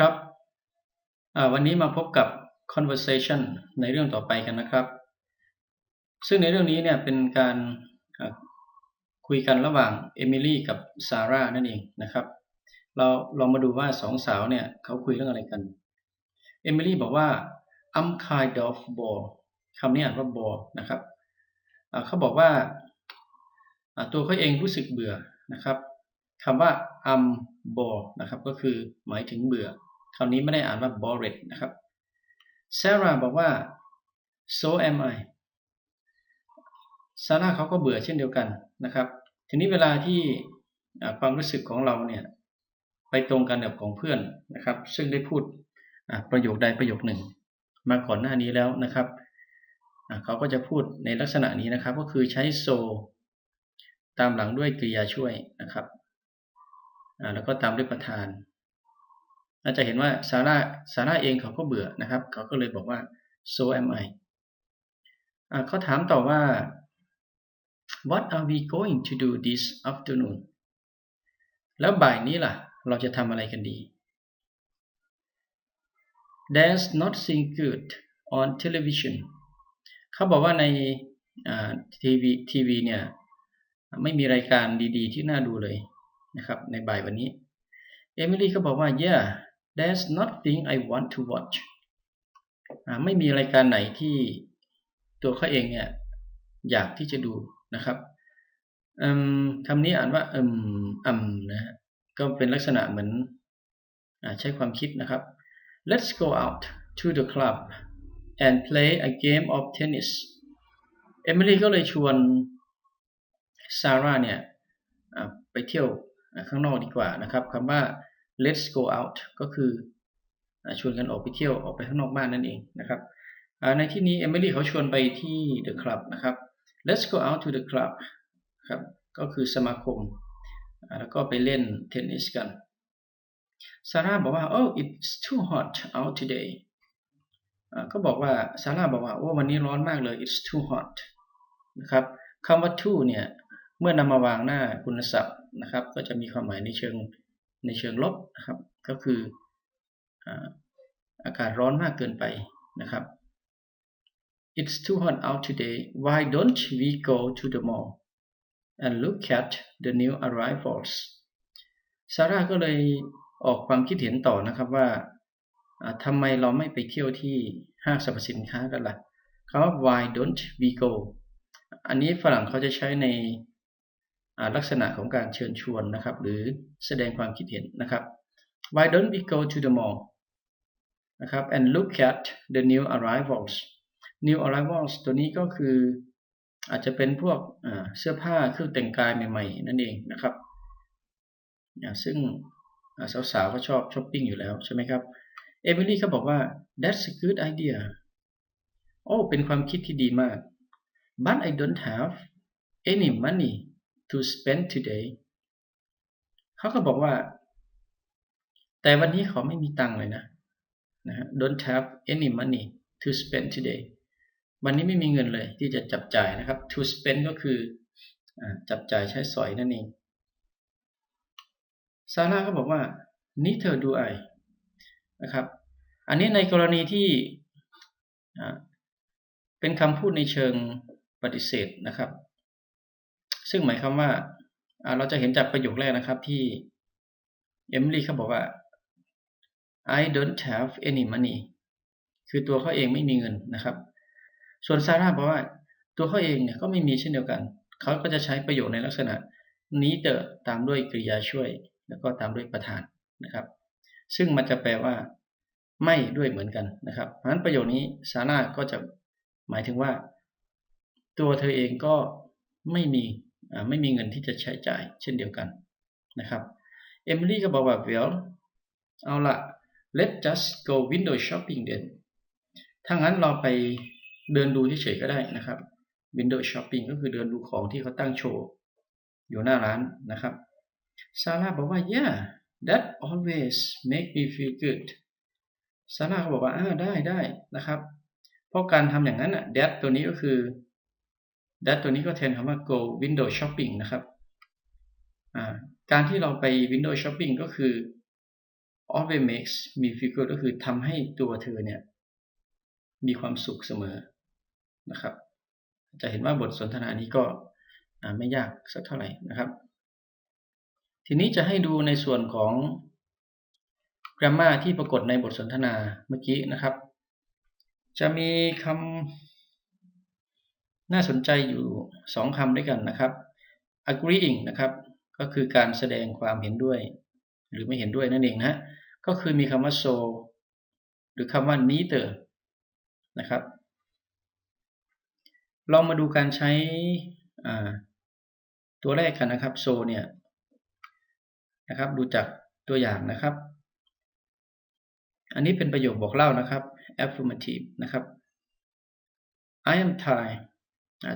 ครับวันนี้มาพบกับ conversation ในเรื่องต่อไปกันนะครับ ซึ่งในเรื่องนี้เนี่ยเป็นการคุยกันระหว่างเอมิลี่กับซาร่านั่นเองนะครับ เราลองมาดูว่าสองสาวเนี่ยเขาคุยเรื่องอะไรกัน เอมิลี่บอกว่า I'm kind of bored คำนี้อ่านว่า bored นะครับเขาบอกว่าตัวเขาเองรู้สึกเบื่อนะครับคำว่า I'm bored นะครับก็คือหมายถึงเบื่อ คำนี้ไม่ได้อ่านว่า bored นะครับ Sarah บอกว่า so am I ซาร่าเขาก็เบื่อเช่นเดียวกันนะครับ ทีนี้เวลาที่ความรู้สึกของเราเนี่ยไปตรงกันกับของเพื่อนนะครับ ซึ่งได้พูดประโยคใดประโยคหนึ่ง มาก่อนหน้านี้แล้วนะครับเขาก็จะพูดในลักษณะนี้นะครับ ก็คือใช้ so ตามหลังด้วยกริยาช่วยนะครับแล้วก็ตามด้วยประธาน เราจะเห็นว่าซาร่าซาร่าเองเขาก็เบื่อนะครับ เขาก็เลยบอกว่า so am I เขาถามต่อว่า what are we going to do this afternoon แล้วบ่ายนี้ล่ะ เราจะทำอะไรกันดี There's nothing good on television เขาบอกว่าในทีวีทีวีเนี่ย ไม่มีรายการดีๆ ที่น่าดูเลยนะครับ ในบ่ายวันนี้ เอมิลี่ก็บอกว่า yeah there's nothing I want to watch ไม่มีรายการไหนที่ตัวเขาเองเนี่ยอยากที่จะดูนะครับคำนี้อ่านว่าอืมอืมนะก็เป็นลักษณะเหมือนใช้ความคิดนะครับ let's go out to the club and play a game of tennis เอมิลี่ก็เลยชวนซาร่าเนี่ยไปเที่ยวข้างนอกดีกว่านะครับคำว่า let's go out ก็คือชวนกันออกไปเที่ยวออกไปข้างนอกบ้านนั่นเองนะครับในที่นี้เอมิลี่เขาชวนไปที่ the club นะครับ let's go out to the club ครับก็คือสมาคม แล้วก็ไปเล่นเทนนิสกันซาร่าบอกว่า oh it's too hot out today ก็บอกว่าซาร่าบอกว่าโอ้วันนี้ร้อนมากเลย it's too hot นะครับคำว่า too เนี่ย เมื่อนำมาวางหน้าคุณศัพท์นะครับ ก็จะมีความหมายในเชิง ในเชิงลบนะครับ ก็คืออากาศร้อนมากเกินไปนะครับ It's too hot out today why don't we go to the mall and look at the new arrivals ซาร่าก็เลยออกความคิดเห็นต่อนะครับว่าทำไมเราไม่ไปเที่ยวที่ห้างสรรพสินค้ากันละ่ะคำว่า why don't we go อันนี้ฝรั่งเขาจะใช้ใน ลักษณะของการเชิญชวนนะครับ หรือแสดงความคิดเห็นนะครับ why don't we go to the mall นะครับ and look at the new arrivals new arrivals ตัวนี้ก็คืออาจจะเป็นพวกเสื้อผ้าเครื่องแต่งกายใหม่ๆ นั่นเองนะครับ ซึ่งสาวๆก็ชอบช้อปปิ้งอยู่แล้วใช่ไหมครับเอมิลี่เขาบอกว่า that's a good idea โอ้เป็นความคิดที่ดีมาก but I don't have any money to spend today เขาก็บอกว่า แต่วันนี้เขาไม่มีตังค์เลยนะนะฮะ don't have any money to spend today วันนี้ไม่มีเงินเลยที่จะจับจ่ายนะครับ to spend ก็คือจับจ่ายใช้สอยนั่นเองซาร่าก็บอกว่า neither do I นะครับ อันนี้ในกรณีที่เป็นคำพูดในเชิงปฏิเสธนะครับ ซึ่งหมายความว่าเราจะเห็นจากประโยคแรกนะครับที่เอมิลี่เขาบอกว่า I don't have any money คือตัวเขาเองไม่มีเงินนะครับ ส่วนซาร่าบอกว่าตัวเขาเองเนี่ยก็ไม่มีเช่นเดียวกัน เขาก็จะใช้ประโยคในลักษณะนี้เตอตามด้วยกริยาช่วย แล้วก็ตามด้วยประธานนะครับ ซึ่งมันจะแปลว่าไม่ด้วยเหมือนกันนะครับ เพราะฉะนั้นประโยคนี้ซาร่าก็จะหมายถึงว่า ตัวเธอเองก็ไม่มี ไม่มีเงินที่จะใช้จ่ายเช่นเดียวกันนะครับเอมิลี่ก็บอกว่า well เอาละ let's just go window shopping then ถ้างั้นเราไปเดินดูเฉยๆก็ได้นะครับ window shopping ก็คือเดินดูของที่เขาตั้งโชว์ อยู่หน้าร้านนะครับซาร่าบอกว่า yeah that always make me feel good ซาร่าก็บอกว่าอ่าได้ได้นะครับ เพราะการทำอย่างนั้นอะ that ตัวนี้ก็คือ that ตัวนี้ก็แทนคำว่า go window shopping นะครับ การที่เราไป window shopping ก็คือ always makes me feel good ก็คือทำให้ตัวเธอเนี่ย มีความสุขเสมอนะครับ จะเห็นว่าบทสนทนานี้ก็ไม่ยากสักเท่าไหร่นะครับ ทีนี้จะให้ดูในส่วนของ grammar ที่ปรากฏในบทสนทนาเมื่อกี้นะครับ จะมีคำ น่าสนใจอยู่สองคำด้วยกันนะครับ agreeing นะครับ ก็คือการแสดงความเห็นด้วย หรือไม่เห็นด้วยนั่นเองนะก็คือมีคำว่า so หรือคำว่า neither นะครับ ลองมาดูการใช้ตัวแรกกันนะครับ so เนี่ยนะครับ ดูจากตัวอย่างนะครับ อันนี้เป็นประโยคบอกเล่านะครับ affirmative นะครับ I am tired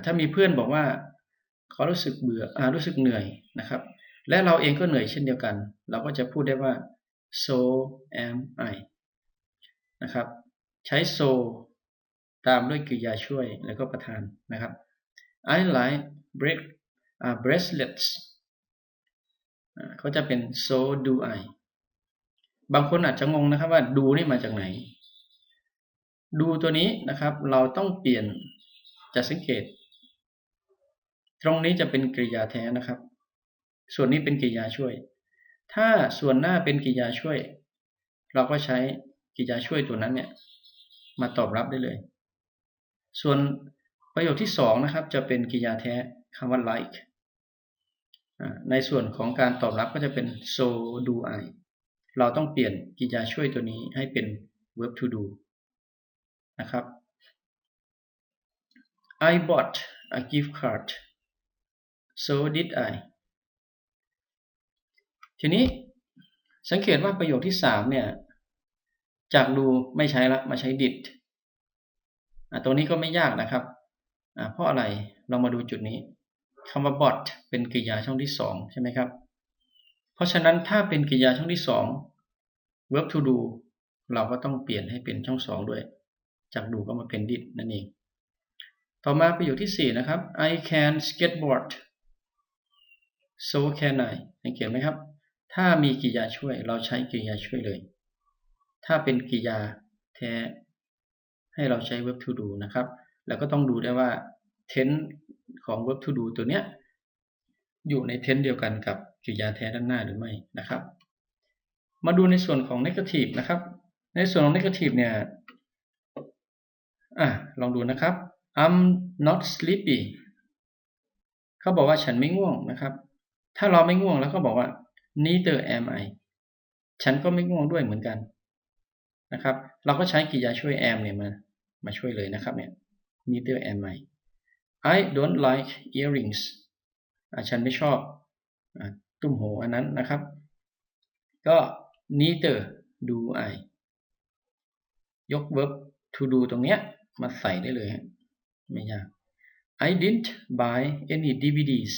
ถ้ามีเพื่อนบอกว่าเขารู้สึกเบื่ออรู้สึกเหนื่อยนะครับ และเราเองก็เหนื่อยเช่นเดียวกัน เราก็จะพูดได้ว่า so am I นะครับ ใช้ so ตามด้วยกริยาช่วยแล้วก็ประธานนะครับ I like break uh, bracelets เขาจะเป็น so do I บางคนอาจจะงงนะครับว่าดูนี่มาจากไหน ดูตัวนี้นะครับ เราต้องเปลี่ยนจะสังเกต ตรงนี้จะเป็นกริยาแท้นะครับ ส่วนนี้เป็นกริยาช่วย ถ้าส่วนหน้าเป็นกริยาช่วย เราก็ใช้กริยาช่วยตัวนั้นเนี่ยมาตอบรับได้เลย ส่วนประโยคที่สองนะครับจะเป็นกริยาแท้คำว่า like ในส่วนของการตอบรับก็จะเป็น so do I เราต้องเปลี่ยนกริยาช่วยตัวนี้ให้เป็น verb to do นะครับ I bought a gift card so did I ทีนี้สังเกตว่าประโยคที่สามเนี่ย จากดูไม่ใช้ละมาใช้ did ตัวนี้ก็ไม่ยากนะครับ เพราะอะไรเรามาดูจุดนี้คำว่า bought เป็นกริยาช่องที่สองใช่ไหมครับ เพราะฉะนั้นถ้าเป็นกริยาช่องที่สอง verb to do เราก็ต้องเปลี่ยนให้เป็นช่องสองด้วย จากดูก็มาเป็น did นั่นเอง ต่อมาประโยคที่ 4 นะครับ I can skateboard so can I สังเกตไหมครับ ถ้ามีกริยาช่วยเราใช้กริยาช่วยเลย ถ้าเป็นกริยาแท้ ให้เราใช้ verb to do นะครับ แล้วก็ต้องดูได้ว่า tense ของ verb to do ตัวเนี้ยอยู่ใน tense เดียวกันกับกริยาแท้ด้านหน้าหรือไม่นะครับ มาดูในส่วนของ negative นะครับ ในส่วนของ negative เนี่ยอะลองดูนะครับ I'm not sleepy เขาบอกว่าฉันไม่ง่วงนะครับ ถ้าเราไม่ง่วงแล้วก็บอกว่า neither am I ฉันก็ไม่ง่วงด้วยเหมือนกันนะครับ เราก็ใช้กริยาช่วย am เนี่ยมามาช่วยเลยนะครับเนี่ย neither am I I don't like earrings ฉันไม่ชอบตุ้มหูอันนั้นนะครับ ก็ neither do I ยก verb to do ตรงเนี้ยมาใส่ได้เลย ไม่ยาก I didn't buy any DVDs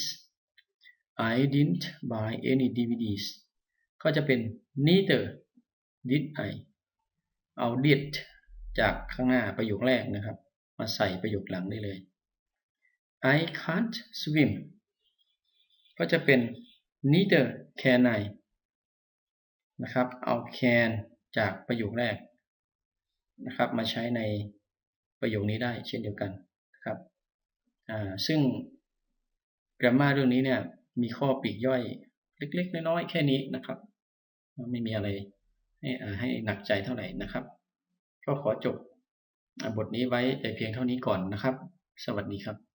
I didn't buy any DVDs ก็จะเป็น neither did I เอา did จากข้างหน้าประโยคแรกนะครับ มาใส่ประโยคหลังได้เลย I can't swim ก็จะเป็น neither can I นะครับ เอา can จากประโยคแรกนะครับ มาใช้ในประโยคนี้ได้เช่นเดียวกันนะครับซึ่ง grammar เรื่องนี้เนี่ย มีข้อปีกย่อยเล็กๆ น้อยๆแค่นี้นะครับ ไม่มีอะไรให้ให้หนักใจเท่าไหร่นะครับ ก็ขอจบบทนี้ไว้แต่เพียงเท่านี้ก่อนนะครับ สวัสดีครับ